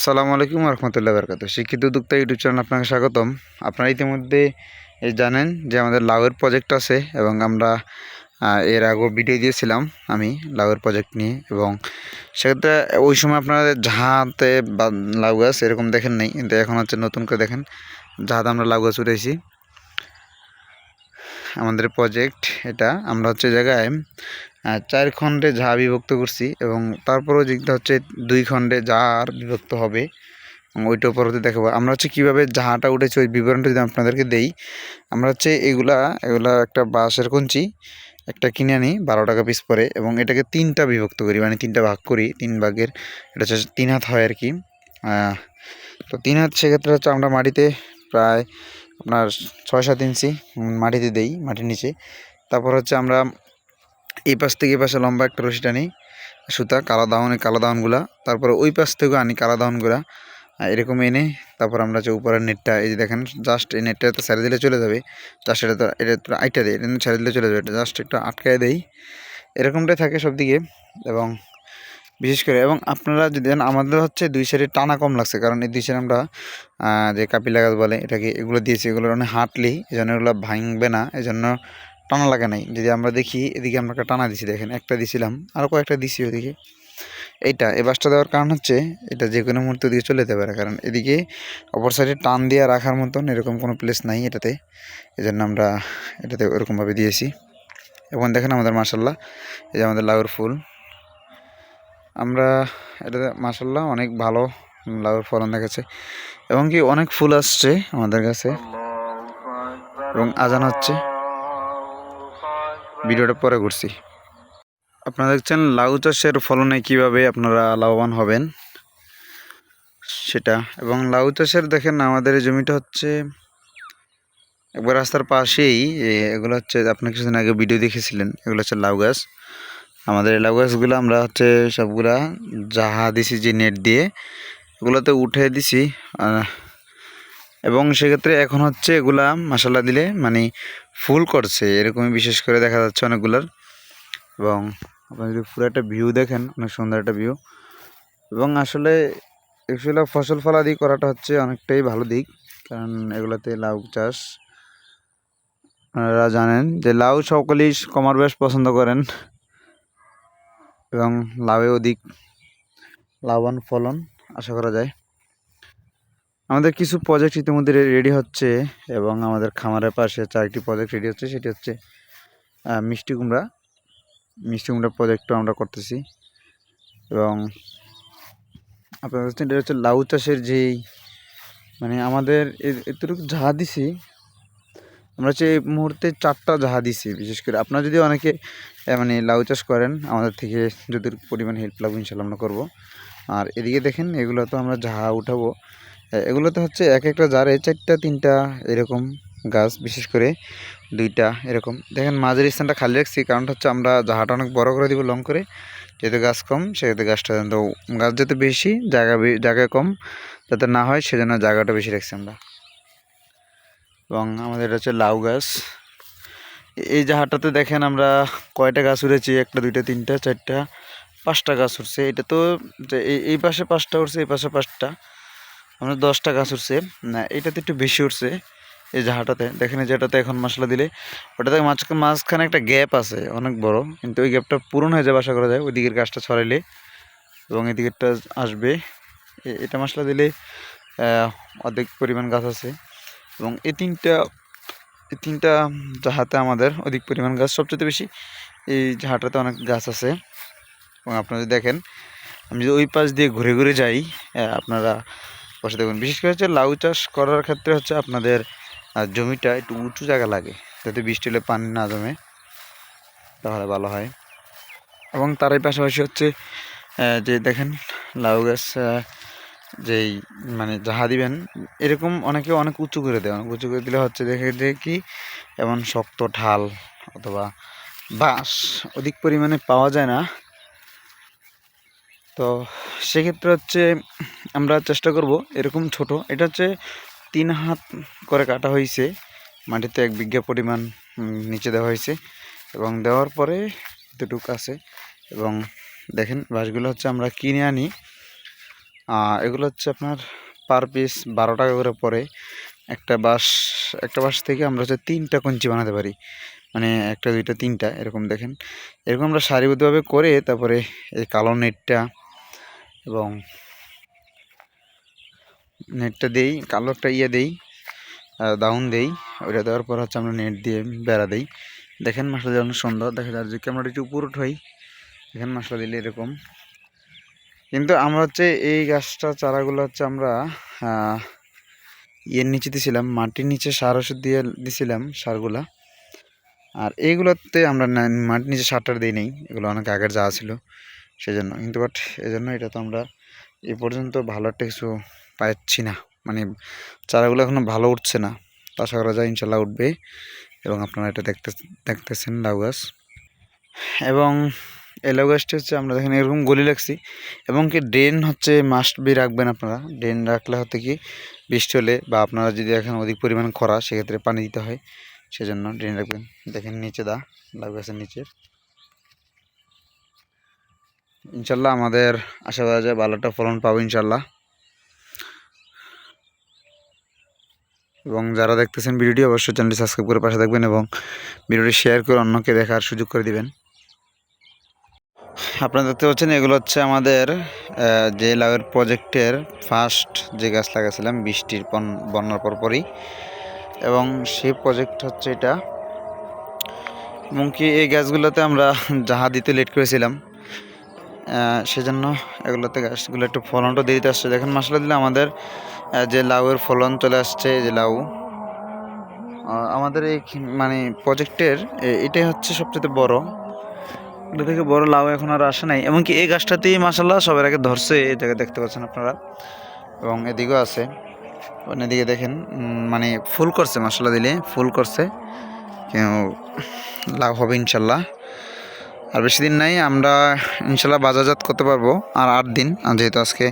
আসসালামু আলাইকুম রহমতুল্লাহ বরকাত। শিক্ষিত উদ্যোক্তা ইউটিউব চ্যানেল আপনাকে স্বাগতম। আপনারা ইতিমধ্যে জানেন যে আমাদের লাউয়ের প্রজেক্ট আছে এবং আমরা এর আগেও ভিডিও দিয়েছিলাম আমি লাউয়ের প্রজেক্ট নিয়ে এবং সেক্ষেত্রে ওই সময় আপনারা যাহাতে বা লাউ গাছ এরকম দেখেন নাই, কিন্তু এখন হচ্ছে নতুন করে দেখেন যাহাতে আমরা লাউ গাছ উঠেছি আমাদের প্রজেক্ট এটা, আমরা হচ্ছে জায়গায় চার খণ্ডে ঝা বিভক্ত করছি এবং তারপরেও যেটা হচ্ছে দুই খণ্ডে যা আর বিভক্ত হবে, এবং ওইটা পরবর্তী দেখাবো। আমরা হচ্ছে কীভাবে জাহাটা উঠেছে ওই বিবরণটা যদি আপনাদেরকে দেই, আমরা হচ্ছে এগুলা এগুলা একটা বাঁশের কঞ্চি, একটা কিনে আনি বারো টাকা পিস পরে, এবং এটাকে তিনটা বিভক্ত করি মানে তিনটা ভাগ করি, তিন ভাগের, এটা হচ্ছে তিন হাত হয় আর কি। তো তিন হাত সেক্ষেত্রে হচ্ছে আমরা মাটিতে প্রায় আপনার ছয় সাত ইঞ্চি মাটিতে দেই, মাটির নিচে। তারপর হচ্ছে আমরা এই পাশ থেকে এই পাশে লম্বা একটা রশিটা নিই সুতা, কালো দাউন, কালো দাউনগুলা। তারপরে ওই পাশ থেকেও আনি কালো দাউনগুলা। এরকম এনে, তারপর আমরা যে উপরের নেটটা, এই যে দেখেন জাস্ট এই নেটটা তো ছেড়ে দিলে চলে যাবে। জাস্ট এটা তো, এটা আইটা দেয়, এটা ছেড়ে দিলে চলে যাবে। এটা জাস্ট একটু আটকায় দেই। এরকমটাই থাকে সব দিকে এবং বিশেষ করে, এবং আপনারা যদি আমাদের হচ্ছে দুই সাইডে টানা কম লাগছে। কারণ এই দুই সাইডে আমরা যে কাপিলা গাছ বলে, এটাকে এগুলো দিয়েছি। এগুলো অনেক হাঁটলি এই জন্য এগুলো ভাঙবে না। এই জন্য টানা লাগে নাই। যদি আমরা দেখি, এদিকে আমরা টানা দিছি, দেখেন, একটা দিছিলাম আরও কয়েকটা দিছি ওদিকে। এইটা, এই বাসটা দেওয়ার কারণ হচ্ছে, এটা যে কোনো মুহূর্তে দিকে চলে যেতে পারে, কারণ এদিকে অপর সাইডে টান দিয়ে রাখার মতন এরকম কোনো প্লেস নাই এটাতে। এই জন্য আমরা এটাতে ওরকমভাবে দিয়েছি। এবং দেখেন আমাদের মাসাল্লাহ এই যে আমাদের লাউর ফুল। আমরা এটাতে মাসাল্লাহ অনেক ভালো লাউর ফলন দেখাচ্ছে। এবং কি, অনেক ফুল আসছে আমাদের কাছে। এবং আজান হচ্ছে। ভিডিওটা পরে করছি আপনারা দেখছেন লাউ চাষের ফলনে কীভাবে আপনারা লাভবান হবেন, সেটা। এবং লাউ চাষের দেখেন আমাদের জমিটা হচ্ছে, একবার রাস্তার পাশেই এগুলো হচ্ছে, আপনি কিছুদিন আগে ভিডিও দেখেছিলেন, এগুলো হচ্ছে লাউ গাছ। আমাদের লাউ গাছগুলো আমরা হচ্ছে সবগুলা জাহা দিছি যে নেট দিয়ে, এগুলোতে উঠে দিছি এবং সেক্ষেত্রে এখন হচ্ছে এগুলা মশলা দিলে মানে ফুল করছে, এরকমই বিশেষ করে দেখা যাচ্ছে অনেকগুলোর। এবং আপনি যদি পুরো একটা ভিউ দেখেন, অনেক সুন্দর একটা ভিউ এবং আসলে অ্যাকচুয়ালি ফসল ফলাদি করাটা হচ্ছে অনেকটাই ভালো দিক, কারণ এগুলোতে লাউ চাষ আপনারা জানেন যে লাউ সকলেই কমার বেশ পছন্দ করেন। এবং লাউয়ে অধিক লাভবান ফলন, আশা করা যায়। আমাদের কিছু প্রজেক্ট ইতিমধ্যে রেডি হচ্ছে এবং আমাদের খামারের পাশে চারটি প্রজেক্ট রেডি হচ্ছে, সেটি হচ্ছে মিষ্টি কুমড়া। মিষ্টি কুমড়া প্রজেক্টও আমরা করতেছি। এবং আপনার হচ্ছে এটা হচ্ছে লাউ চাষের যেই মানে আমাদের এতটুকু জাহা দিছি, আমরা হচ্ছে এই মুহূর্তে চারটা জাহা দিছি, বিশেষ করে আপনারা যদি অনেকে মানে লাউ চাষ করেন, আমাদের থেকে যদি পরিমাণ হেল্প লাগবে ইনশাল্লাহ আমরা করব। আর এদিকে দেখেন, এগুলো তো আমরা জাহা উঠাবো এগুলোতে হচ্ছে এক একটা জারে চারটা, তিনটা এরকম গাছ, বিশেষ করে দুইটা এরকম। দেখেন মাঝের স্থানটা খালি রাখছি কারণটা হচ্ছে আমরা জাহাটা অনেক বড় করে দিব, লং করে। যেহেতু গাছ কম, সেহেতু গাছটা তো গাছ যেহেতু বেশি, জায়গা জায়গা কম যাতে না হয়, সেজন্য জায়গাটা বেশি রাখছি আমরা। এবং আমাদের এটা হচ্ছে লাউ গাছ। এই জাহাটাতে দেখেন আমরা কয়টা গাছ উড়েছি, একটা, দুইটা, তিনটা, চারটা, পাঁচটা গাছ উঠছে এটা তো এই পাশে পাঁচটা উঠছে এই পাশে পাঁচটা। আমরা দশটা গাছ উঠছে। না, এটাতে একটু বেশি উঠছে, এই জাহাটাতে দেখেন যেটাতে এখন মশলা দিলে, ওটাতে মাঝখানে মাঝখানে একটা গ্যাপ আছে, অনেক বড়, কিন্তু ওই গ্যাপটা পূরণ হয়ে যাবে আশা করা যায় ওই দিকের গাছটা ছড়াইলে, এবং এই দিকেরটা আসবে এটা মশলা দিলে অর্ধেক পরিমাণ গাছ আছে, এবং এই তিনটা এই তিনটা জাহাতে আমাদের অধিক পরিমাণ গাছ। সবচেয়ে বেশি এই জাহাটাতে অনেক গাছ আছে, এবং আপনারা দেখেন, আমি যদি ওই পাশ দিয়ে ঘুরে ঘুরে যাই আপনারা বসে দেখুন। বিশেষ করে হচ্ছে লাউ চাষ করার ক্ষেত্রে হচ্ছে আপনাদের জমিটা একটু উঁচু জায়গা লাগে, যাতে বৃষ্টি হলে পানি না জমে, তাহলে ভালো হয়। এবং তারই পাশাপাশি হচ্ছে যে দেখেন লাউ গাছ যেই মানে যাহা দিবেন, এরকম অনেকে অনেক উঁচু করে দেয়। অনেক উঁচু করে দিলে হচ্ছে দেখে যে কি, এমন শক্ত ঢাল অথবা বাঁশ অধিক পরিমাণে পাওয়া যায় না। তো সেক্ষেত্রে হচ্ছে আমরা চেষ্টা করব এরকম ছোট। এটা হচ্ছে তিন হাত করে কাটা হয়েছে মাটিতে এক বিঘা পরিমাণ নিচে দেওয়া হয়েছে এবং দেওয়ার পরে এতটুকু আছে এবং দেখেন বাঁশগুলো হচ্ছে আমরা কিনে আনি। এগুলো হচ্ছে আপনার পার পিস বারো টাকা করে পরে একটা বাঁশ একটা বাঁশ থেকে আমরা হচ্ছে তিনটা কঞ্চি বানাতে পারি। মানে একটা, দুইটা, তিনটা, এরকম দেখেন। এরকম আমরা সারিবদ্ধভাবে করে তারপরে এই কালো নেটটা এবং নেটটা দেই, কালো একটা ইয়ে দেই দাউন দেই, ওইটা দেওয়ার পর হচ্ছে আমরা নেট দিয়ে বেড়া দেই। দেখেন মশলা যেমন সুন্দর, দেখা যায় যে ক্যামেরাটা একটু উপর উঠাই, দেখেন মশলা দিলে এরকম। কিন্তু আমরা হচ্ছে এই গাছটা, চারাগুলো হচ্ছে আমরা ইয়ের নিচে দিছিলাম, মাটির নিচে সার ওষুধ দিয়ে দিছিলাম সারগুলা। আর এইগুলোতে আমরা মাটির নিচে সারটার দিই নেই, এগুলো অনেক আগের যাওয়া ছিল। সেজন্য। কিন্তু বাট এই জন্য এটা তো আমরা এ পর্যন্ত ভালো একটা কিছু পাচ্ছি না। মানে চারাগুলো এখনও ভালো উঠছে না। আশা করা যায় ইনশাল্লাহ উঠবে এবং আপনারা এটা দেখতে, দেখতেছেন লাউ গাছ। এবং এই লাউ গাছটি হচ্ছে আমরা দেখেন এরকম গলি রাখছি এবং কি ড্রেন হচ্ছে মাস্ট বি রাখবেন আপনারা। ড্রেন রাখলে হতে কি বৃষ্টি হলে বা আপনারা যদি এখন অধিক পরিমাণ খরা, সেক্ষেত্রে পানি দিতে হয়। সেজন্য ড্রেন রাখবেন। দেখেন নিচে দা, লাউ গাছের নিচে। ইনশাল্লাহ আমাদের আশা করা যায় ভালো একটা ফলন পাবো ইনশাল্লাহ। এবং যারা দেখতেছেন ভিডিওটি, অবশ্যই চ্যানেলটি সাবস্ক্রাইব করে পাশে থাকবেন এবং ভিডিওটি শেয়ার করে অন্যকে দেখার সুযোগ করে দিবেন। আপনারা দেখতে পাচ্ছেন, এগুলো হচ্ছে আমাদের যে লাউয়ের প্রজেক্টের ফার্স্ট যে গাছ লাগাছিলাম, বৃষ্টির বন্যার পরপরই। এবং সেই প্রজেক্ট হচ্ছে এটা। এবং কি এই গাছগুলোতে আমরা জাহা দিতে লেট করেছিলাম সেজন্য এগুলোতে গাছগুলো একটু ফলনটা দিয়ে দিতে আসছে। দেখেন, মশলা দিলে আমাদের যে লাউয়ের ফলন চলে আসছে যে লাউ আমাদের এই মানে প্রজেক্টের এটাই হচ্ছে সবচেয়ে বড়। এটা থেকে বড় লাউ এখন আর আসে নাই। এমনকি এই গাছটাতেই মাসাল্লাহ সবার আগে ধরছে, এই জায়গায় দেখতে পাচ্ছেন আপনারা। এবং এদিকেও আছে। এদিকে দেখেন মানে ফুল করছে মশলা দিলে, ফুল করছে। লাভ হবে ইনশাল্লাহ আর বেশি দিন নাই আমরা ইনশাল্লাহ বাজারজাত করতে পারব। আর আট দিন যেহেতু আজকে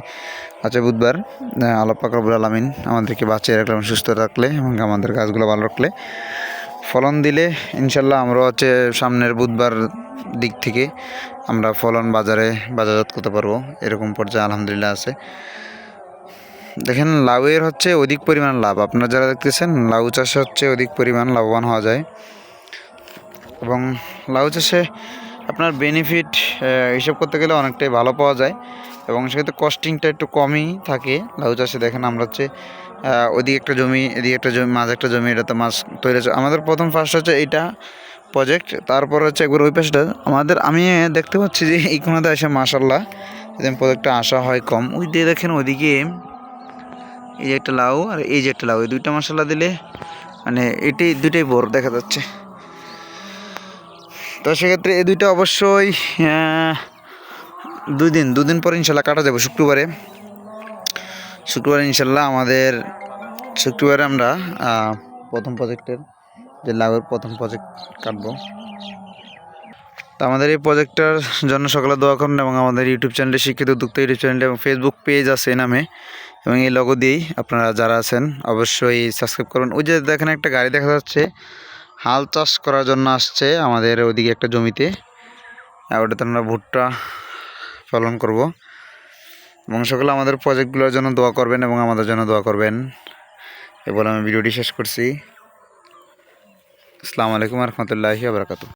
আছে বুধবার আহ, আল্লাহ পাক রব্বুল আলমিন আমাদেরকে বাঁচিয়ে রাখলাম সুস্থ রাখলে এবং আমাদের গাছগুলো ভালো রাখলে ফলন দিলে ইনশাল্লাহ আমরা হচ্ছে সামনের বুধবার দিক থেকে আমরা ফলন বাজারে বাজারজাত করতে পারব এরকম পর্যায়ে আলহামদুলিল্লাহ আছে। দেখেন লাউয়ের হচ্ছে অধিক পরিমাণ লাভ। আপনারা যারা দেখতেছেন লাউ চাষে হচ্ছে অধিক পরিমাণ লাভবান হওয়া যায়। এবং লাউ চাষে আপনার বেনিফিট হিসাব করতে গেলে অনেকটাই ভালো পাওয়া যায় এবং সেক্ষেত্রে কস্টিংটা একটু কমই থাকে। লাউ চাষে দেখেন আমরা হচ্ছে ওদিকে একটা জমি, এদিকে একটা জমি, মাঝে একটা জমি এটাতে মাছ তৈরি হচ্ছে। আমাদের প্রথম ফার্স্ট হচ্ছে এইটা প্রজেক্ট তারপর হচ্ছে একবার ওই পাশটা। আমাদের, আমি দেখতে পাচ্ছি যে এই কোনাতে এসে মাসাল্লাহ যদি প্রজেক্টটা আসা হয় কম। ওই দিয়ে দেখেন ওইদিকে, এই যে একটা লাউ আর এই যে একটা লাউ, এই দুইটা মশলা দিলে মানে এটাই, দুইটাই বড় দেখা যাচ্ছে। তো সেক্ষেত্রে এই দুইটা অবশ্যই দুই দিন দুদিন পর ইনশাল্লাহ কাটা যাবে শুক্রবারে। শুক্রবারে ইনশাল্লাহ আমাদের, শুক্রবারে আমরা প্রথম প্রজেক্টের যে লাভের প্রথম প্রজেক্ট কাটবো। তো আমাদের এই প্রজেক্টটার জন্য সকলে দোয়া করুন এবং আমাদের ইউটিউব চ্যানেলে শিক্ষিত উদ্যোক্তা, ইউটিউব চ্যানেল এবং ফেসবুক পেজ আছে নামে। এবং এই লগো দিয়েই আপনারা যারা আছেন, অবশ্যই সাবস্ক্রাইব করুন। ওই যে দেখেন একটা গাড়ি দেখা যাচ্ছে। হাল চাষ করার জন্য আসছে আমাদের ওদিকে একটা জমিতে। ওটাতে আমরা ভুট্টা ফলন করব। এবং সকলে আমাদের প্রজেক্টগুলোর জন্য দোয়া করবেন এবং আমাদের জন্য দোয়া করবেন। এ বলে আমি ভিডিওটি শেষ করছি। আসসালামু আলাইকুম রহমতুল্লাহি আবরাকাতু